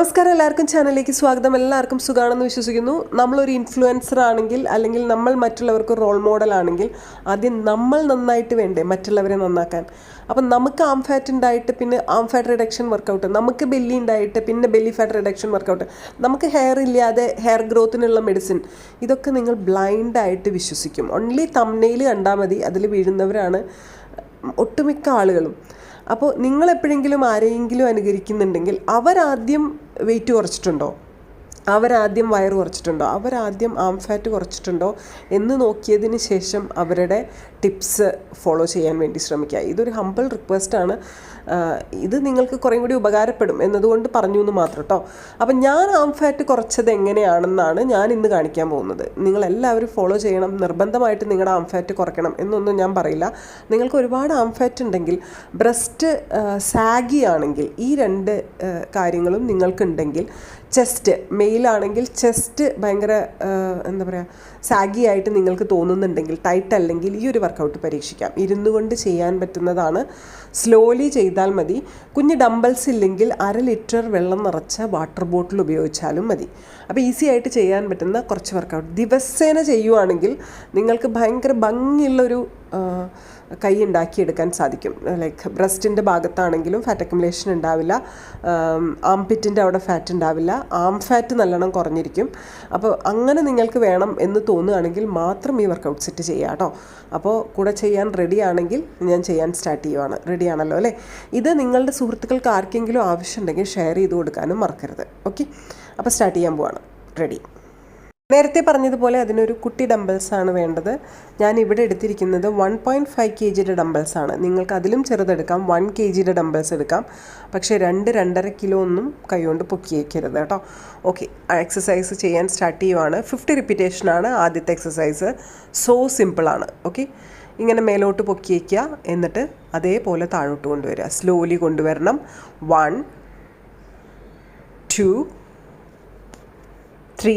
നമസ്കാരം എല്ലാവർക്കും ചാനലിലേക്ക് സ്വാഗതം. എല്ലാവർക്കും സുഖമാണെന്ന് വിശ്വസിക്കുന്നു. നമ്മളൊരു ഇൻഫ്ലുവൻസർ ആണെങ്കിൽ അല്ലെങ്കിൽ നമ്മൾ മറ്റുള്ളവർക്ക് റോൾ മോഡൽ ആണെങ്കിൽ ആദ്യം നമ്മൾ നന്നായിട്ട് വേണ്ടേ മറ്റുള്ളവരെ നന്നാക്കാൻ. അപ്പം നമുക്ക് ആം ഫാറ്റ് ഉണ്ടായിട്ട് പിന്നെ ആം ഫാറ്റ് റിഡക്ഷൻ വർക്കൗട്ട് നമുക്ക് ബെല്ലി ഉണ്ടായിട്ട് പിന്നെ ബെല്ലി ഫാറ്റ് റിഡക്ഷൻ വർക്കൗട്ട് നമുക്ക് ഹെയർ ഇല്ലാതെ ഹെയർ ഗ്രോത്തിനുള്ള മെഡിസിൻ ഇതൊക്കെ നിങ്ങൾ ബ്ലൈൻഡായിട്ട് വിശ്വസിക്കും. ഓൺലി തമ്മനയിൽ കണ്ടാൽ മതി അതിൽ വീഴുന്നവരാണ് ഒട്ടുമിക്ക ആളുകളും. അപ്പോൾ നിങ്ങൾ എപ്പോഴെങ്കിലും ആരെയെങ്കിലും അനുകരിക്കുന്നുണ്ടെങ്കിൽ അവരാദ്യം വെയിറ്റ് കുറച്ചിട്ടുണ്ടോ? അവരാദ്യം വയറ് കുറച്ചിട്ടുണ്ടോ? അവരാദ്യം ആം ഫാറ്റ് കുറച്ചിട്ടുണ്ടോ? എന്ന് നോക്കിയതിന് ശേഷം അവരുടെ ടിപ്സ് ഫോളോ ചെയ്യാൻ വേണ്ടി ശ്രമിക്കുക. ഇതൊരു ഹമ്പിൾ റിക്വസ്റ്റാണ് ഇത് നിങ്ങൾക്ക് കുറേ കൂടി ഉപകാരപ്പെടും എന്നതുകൊണ്ട് പറഞ്ഞു എന്ന് മാത്രം കേട്ടോ അപ്പം ഞാൻ ആം ഫാറ്റ് കുറച്ചത് എങ്ങനെയാണെന്നാണ് ഞാൻ ഇന്ന് കാണിക്കാൻ പോകുന്നത്. നിങ്ങളെല്ലാവരും ഫോളോ ചെയ്യണം. നിർബന്ധമായിട്ട് നിങ്ങളുടെ ആം ഫാറ്റ് കുറയ്ക്കണം എന്നൊന്നും ഞാൻ പറയില്ല. നിങ്ങൾക്ക് ഒരുപാട് ആം ഫാറ്റ് ഉണ്ടെങ്കിൽ ബ്രസ്റ്റ് സാഗി ആണെങ്കിൽ ഈ രണ്ട് കാര്യങ്ങളും നിങ്ങൾക്കുണ്ടെങ്കിൽ ചെസ്റ്റ് മെയിലാണെങ്കിൽ ചെസ്റ്റ് ഭയങ്കര എന്താ പറയുക സാഗി ആയിട്ട് നിങ്ങൾക്ക് തോന്നുന്നുണ്ടെങ്കിൽ ടൈറ്റ് അല്ലെങ്കിൽ ഈ ഒരു വർക്കൗട്ട് പരീക്ഷിക്കാം. ഇരുന്നു കൊണ്ട് ചെയ്യാൻ പറ്റുന്നതാണ്. സ്ലോലി ചെയ്താൽ മതി. കുഞ്ഞ് ഡംബൽസ് ഇല്ലെങ്കിൽ അര ലിറ്റർ വെള്ളം നിറച്ച വാട്ടർ ബോട്ടിൽ ഉപയോഗിച്ചാലും മതി. അപ്പോൾ ഈസി ആയിട്ട് ചെയ്യാൻ പറ്റുന്ന കുറച്ച് വർക്കൗട്ട് ദിവസേന ചെയ്യുവാണെങ്കിൽ നിങ്ങൾക്ക് ഭയങ്കര ഭംഗിയുള്ളൊരു കൈ ഉണ്ടാക്കിയെടുക്കാൻ സാധിക്കും. ലൈക്ക് ബ്രസ്റ്റിന്റെ ഭാഗത്താണെങ്കിലും ഫാറ്റ് അക്യുമുലേഷൻ ഉണ്ടാവില്ല. ആംപിറ്റിന്റെ അവിടെ ഫാറ്റ് ഉണ്ടാവില്ല. ആം ഫാറ്റ് നല്ലോണം കുറഞ്ഞിരിക്കും. അപ്പോൾ അങ്ങനെ നിങ്ങൾക്ക് വേണം എന്ന് തോന്നുകയാണെങ്കിൽ മാത്രം ഈ വർക്കൗട്ട് സെറ്റ് ചെയ്യുക കേട്ടോ. അപ്പോൾ കൂടെ ചെയ്യാൻ റെഡി ആണെങ്കിൽ ഞാൻ ചെയ്യാൻ സ്റ്റാർട്ട് ചെയ്യുവാണ്. റെഡി ആണല്ലോ അല്ലേ? ഇത് നിങ്ങളുടെ സുഹൃത്തുക്കൾക്ക് ആർക്കെങ്കിലും ആവശ്യമുണ്ടെങ്കിൽ ഷെയർ ചെയ്ത് കൊടുക്കാനും മറക്കരുത്. ഓക്കെ അപ്പോൾ സ്റ്റാർട്ട് ചെയ്യാൻ പോവാണ്. റെഡി നേരത്തെ പറഞ്ഞതുപോലെ അതിനൊരു കുട്ടി ഡംബൽസ് ആണ് വേണ്ടത്. ഞാൻ ഇവിടെ എടുത്തിരിക്കുന്നത് വൺ പോയിന്റ് ഫൈവ് കെ ജിയുടെ ഡംബൽസ് ആണ് നിങ്ങൾക്ക് അതിലും ചെറുതെടുക്കാം. വൺ കെ ജിയുടെ ഡംബൽസ് എടുക്കാം. പക്ഷേ രണ്ട് രണ്ടര കിലോ ഒന്നും കൈകൊണ്ട് പൊക്കി വയ്ക്കരുത് കേട്ടോ ഓക്കെ എക്സസൈസ് ചെയ്യാൻ സ്റ്റാർട്ട് ചെയ്യുവാണ്. ഫിഫ്റ്റി റിപ്പീറ്റേഷനാണ് ആദ്യത്തെ എക്സസൈസ് സോ സിമ്പിളാണ് ഓക്കെ ഇങ്ങനെ മേലോട്ട് പൊക്കി വയ്ക്കുക എന്നിട്ട് അതേപോലെ താഴോട്ട് കൊണ്ടുവരിക സ്ലോലി കൊണ്ടുവരണം. One two three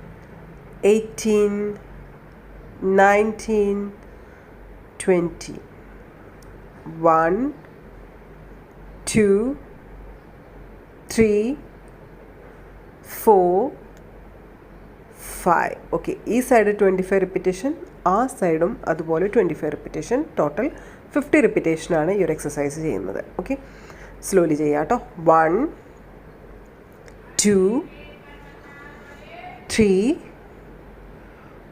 18, 19, 20. 1, 2, 3, 4, 5. Okay ഈ സൈഡ് ട്വന്റി ഫൈവ് റിപ്പിറ്റേഷൻ ആ സൈഡും അതുപോലെ twenty five repetition total fifty റിപ്പിറ്റേഷനാണ് ഈ ഒരു എക്സസൈസ് ചെയ്യുന്നത് ഓക്കെ സ്ലോലി ചെയ്യാം കേട്ടോ one two three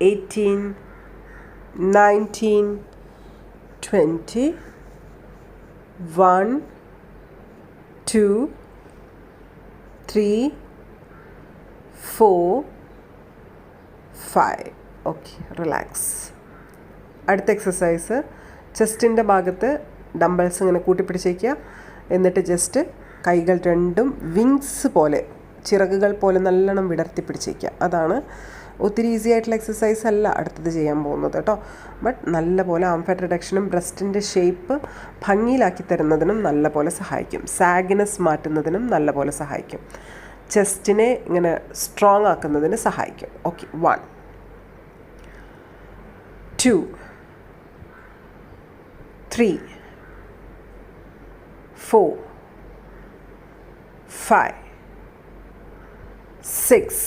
18, 19, 20, 1, 2, 3, 4, 5. Okay relax അടുത്ത എക്സസൈസ് ചെസ്റ്റിന്റെ ഭാഗത്ത് ഡംബൽസ് ഇങ്ങനെ കൂട്ടിപ്പിടിച്ചേക്കുക. എന്നിട്ട് ജസ്റ്റ് കൈകൾ രണ്ടും വിങ്സ് പോലെ ചിറകുകൾ പോലെ നല്ലോണം വിടർത്തി പിടിച്ചേക്കുക അതാണ് ഒത്തിരി ഈസി ആയിട്ടുള്ള എക്സസൈസ് അല്ല അടുത്തത് ചെയ്യാൻ പോകുന്നത് കേട്ടോ. ബട്ട് നല്ല പോലെ ആംഫാറ്റ് റിഡക്ഷനും ബ്രസ്റ്റിന്റെ ഷേപ്പ് ഭംഗിയിലാക്കി തരുന്നതിനും നല്ല പോലെ സഹായിക്കും. സാഗിനസ് മാറ്റുന്നതിനും നല്ല പോലെ സഹായിക്കും ചെസ്റ്റിനെ ഇങ്ങനെ സ്ട്രോങ് ആക്കുന്നതിന് സഹായിക്കും. Okay one two three four five six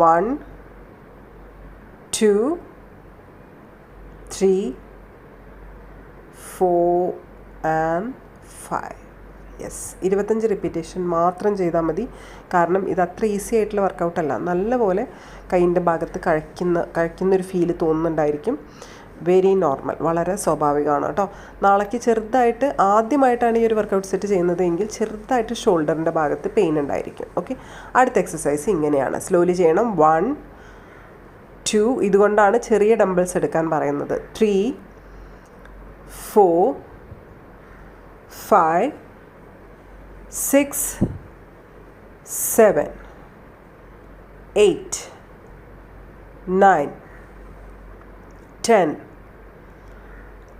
One two, three, four and five. Yes ഇരുപത്തഞ്ച് റിപ്പീറ്റേഷൻ മാത്രം ചെയ്താൽ മതി. കാരണം ഇത് അത്ര ഈസി ആയിട്ടുള്ള വർക്കൗട്ടല്ല നല്ലപോലെ കൈയിന്റെ ഭാഗത്ത് കഴിക്കുന്ന കഴിക്കുന്നൊരു ഫീൽ തോന്നുന്നുണ്ടായിരിക്കും. വെരി നോർമൽ വളരെ സ്വാഭാവികമാണ് കേട്ടോ. നാളേക്ക് ചെറുതായിട്ട് ആദ്യമായിട്ടാണ് ഈ ഒരു വർക്കൗട്ട് സെറ്റ് ചെയ്യുന്നത് എങ്കിൽ ചെറുതായിട്ട് ഷോൾഡറിന്റെ ഭാഗത്ത് പെയിൻ ഉണ്ടായിരിക്കും ഓക്കെ അടുത്ത എക്സസൈസ് ഇങ്ങനെയാണ്. സ്ലോലി ചെയ്യണം. വൺ ടു ഇതുകൊണ്ടാണ് ചെറിയ ഡംബിൾസ് എടുക്കാൻ പറയുന്നത്. Three four five six seven eight nine ten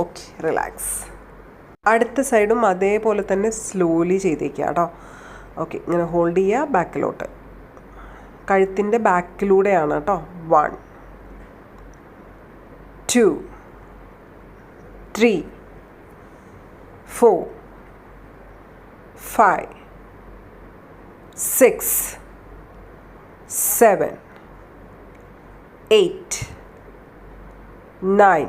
okay relax അടുത്ത സൈഡും അതേപോലെ തന്നെ സ്ലോലി ചെയ്തേക്കുക കേട്ടോ ഓക്കെ ഇങ്ങനെ ഹോൾഡ് ചെയ്യുക ബാക്കിലോട്ട് കഴുത്തിന്റെ ബാക്കിലൂടെയാണ് കേട്ടോ one two three four five six seven eight nine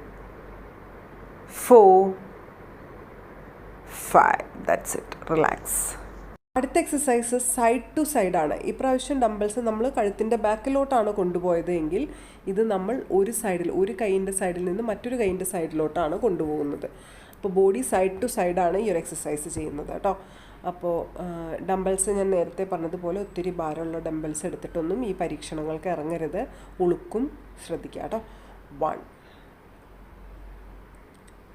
four five that's it relax അടുത്ത എക്സസൈസ് സൈഡ് ടു സൈഡാണ് ഇപ്രാവശ്യം ഡംബിൾസ് നമ്മൾ കഴുത്തിന്റെ ബാക്കിലോട്ടാണ് കൊണ്ടുപോയത് എങ്കിൽ ഇത് നമ്മൾ ഒരു സൈഡിൽ ഒരു കൈയിന്റെ സൈഡിൽ നിന്ന് മറ്റൊരു കൈയിന്റെ സൈഡിലോട്ടാണ് കൊണ്ടുപോകുന്നത്. അപ്പോൾ ബോഡി സൈഡ് ടു സൈഡാണ് ഈ ഒരു എക്സസൈസ് ചെയ്യുന്നത് കേട്ടോ. അപ്പോൾ ഡംബിൾസ് ഞാൻ നേരത്തെ പറഞ്ഞതുപോലെ ഒത്തിരി ഭാരമുള്ള ഡംബിൾസ് എടുത്തിട്ടൊന്നും ഈ പരീക്ഷണങ്ങൾക്ക് ഇറങ്ങരുത്. ഉളുക്കും ശ്രദ്ധിക്കുക കേട്ടോ. One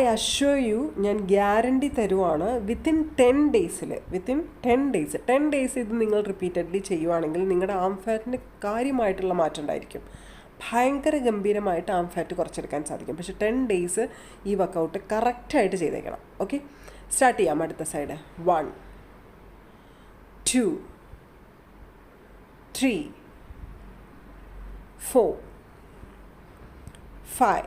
I assure you ഞാൻ ഗ്യാരണ്ടി തരുവാണ് വിത്തിൻ ടെൻ ഡേയ്സിൽ within ten days ten days ഇത് നിങ്ങൾ റിപ്പീറ്റഡ്ലി ചെയ്യുവാണെങ്കിൽ നിങ്ങളുടെ ആം ഫാറ്റിന് കാര്യമായിട്ടുള്ള മാറ്റം ഉണ്ടായിരിക്കും. ഭയങ്കര ഗംഭീരമായിട്ട് ആം ഫാറ്റ് കുറച്ചെടുക്കാൻ സാധിക്കും. പക്ഷേ ടെൻ ഡേയ്സ് ഈ വർക്കൗട്ട് കറക്റ്റായിട്ട് ചെയ്തേക്കണം. ഓക്കെ സ്റ്റാർട്ട് ചെയ്യാം അടുത്ത side one two three four five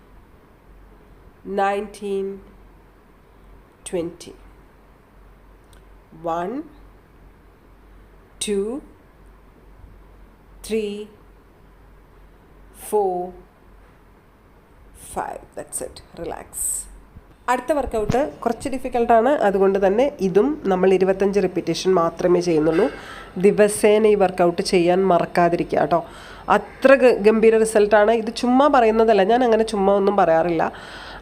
19, 20. 1, 2, 3, 4, 5. That's it. Relax. അടുത്ത വർക്കൗട്ട് കുറച്ച് ഡിഫിക്കൽട്ടാണ് അതുകൊണ്ട് തന്നെ ഇതും നമ്മൾ ഇരുപത്തഞ്ച് റിപ്പീറ്റേഷൻ മാത്രമേ ചെയ്യുന്നുള്ളൂ. ദിവസേന ഈ വർക്കൗട്ട് ചെയ്യാൻ മറക്കാതിരിക്കുക കേട്ടോ. അത്ര ഗംഭീര റിസൾട്ടാണ് ഇത് ചുമ്മാ പറയുന്നതല്ല. ഞാൻ അങ്ങനെ ചുമ്മാ ഒന്നും പറയാറില്ല.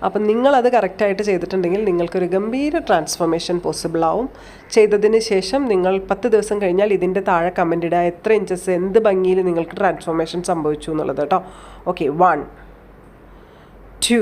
അപ്പം നിങ്ങളത് കറക്റ്റായിട്ട് ചെയ്തിട്ടുണ്ടെങ്കിൽ നിങ്ങൾക്കൊരു ഗംഭീര ട്രാൻസ്ഫോർമേഷൻ പോസിബിൾ ആവും. ചെയ്തതിന് ശേഷം നിങ്ങൾ പത്ത് ദിവസം കഴിഞ്ഞാൽ ഇതിന്റെ താഴെ കമന്റ് ഇടുക എത്ര ഇഞ്ചസ് എന്ത് ഭംഗിയിൽ നിങ്ങൾക്ക് ട്രാൻസ്ഫോർമേഷൻ സംഭവിച്ചു എന്നുള്ളത് കേട്ടോ. Okay one two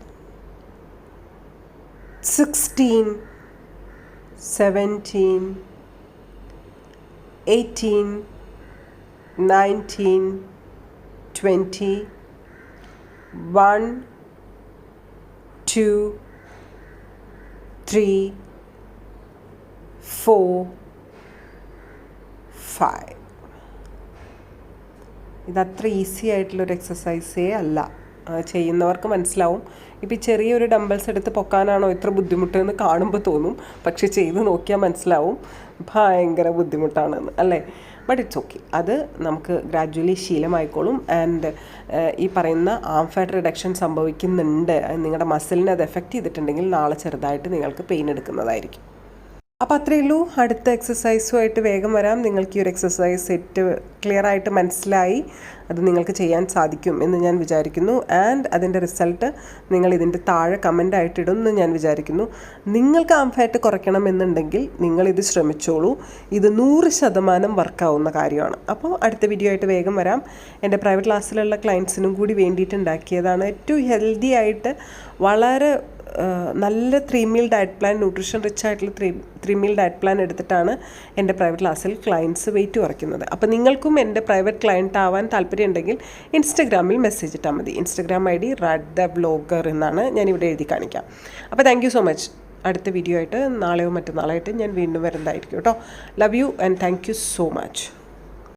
16, 17, 18, 19, 20, 1, 2, 3, 4, 5. ഇതത്ര ഈസി ആയിട്ടുള്ളൊരു എക്സസൈസേ അല്ല ചെയ്യുന്നവർക്ക് മനസ്സിലാവും. ഇപ്പം ഈ ചെറിയൊരു ഡംബൽസ് എടുത്ത് പൊക്കാനാണോ ഇത്ര ബുദ്ധിമുട്ട് എന്ന് കാണുമ്പോൾ തോന്നും. പക്ഷെ ചെയ്ത് നോക്കിയാൽ മനസ്സിലാവും. ഭയങ്കര ബുദ്ധിമുട്ടാണെന്ന് അല്ലേ? ബട്ട് ഇറ്റ്സ് ഓക്കെ അത് നമുക്ക് ഗ്രാജ്വലി ശീലമായിക്കോളും. ആൻഡ് ഈ പറയുന്ന ആം ഫാറ്റ് റിഡക്ഷൻ സംഭവിക്കുന്നുണ്ട്. നിങ്ങളുടെ മസിലിനെ അത് എഫക്റ്റ് ചെയ്തിട്ടുണ്ടെങ്കിൽ നാളെ ചെറുതായിട്ട് നിങ്ങൾക്ക് പെയിൻ എടുക്കുന്നതായിരിക്കും. അപ്പോൾ അത്രയേ ഉള്ളൂ. അടുത്ത എക്സസൈസുമായിട്ട് വേഗം വരാം. നിങ്ങൾക്ക് ഈ ഒരു എക്സസൈസ് സെറ്റ് ക്ലിയർ ആയിട്ട് മനസ്സിലായി. അത് നിങ്ങൾക്ക് ചെയ്യാൻ സാധിക്കും എന്ന് ഞാൻ വിചാരിക്കുന്നു. ആൻഡ് അതിന്റെ റിസൾട്ട് നിങ്ങൾ ഇതിന്റെ താഴെ കമന്റ് ആയിട്ടിടും എന്ന് ഞാൻ വിചാരിക്കുന്നു. നിങ്ങൾക്ക് ആംഫായിട്ട് കുറയ്ക്കണം എന്നുണ്ടെങ്കിൽ നിങ്ങളിത് ശ്രമിച്ചോളൂ. ഇത് നൂറ് ശതമാനം വർക്കാവുന്ന കാര്യമാണ്. അപ്പോൾ അടുത്ത വീഡിയോ ആയിട്ട് വേഗം വരാം. എന്റെ പ്രൈവറ്റ് ക്ലാസ്സിലുള്ള ക്ലയൻസിനും കൂടി വേണ്ടിയിട്ട് ഉണ്ടാക്കിയതാണ് ഏറ്റവും ഹെൽത്തി ആയിട്ട് വളരെ നല്ല three meal diet plan nutrition rich ആയിട്ടുള്ള three three meal diet plan എടുത്തിട്ടാണ് എന്റെ പ്രൈവറ്റ് ക്ലാസ്സിൽ ക്ലയന്റ്സ് വെയിറ്റ് കുറയ്ക്കുന്നത്. അപ്പോൾ നിങ്ങൾക്കും എന്റെ പ്രൈവറ്റ് ക്ലയന്റ് ആവാൻ താല്പര്യം ഉണ്ടെങ്കിൽ ഇൻസ്റ്റഗ്രാമിൽ മെസ്സേജ് ഇട്ടാൽ മതി. Instagram I D Rad the blogger എന്നാണ് ഞാനിവിടെ എഴുതി കാണിക്കാം. അപ്പോൾ താങ്ക് സോ മച്ച് അടുത്ത വീഡിയോ ആയിട്ട് നാളെയോ മറ്റന്നാളായിട്ട് ഞാൻ വീണ്ടും വരുന്നതായിരിക്കും കേട്ടോ. Love you and thank you so much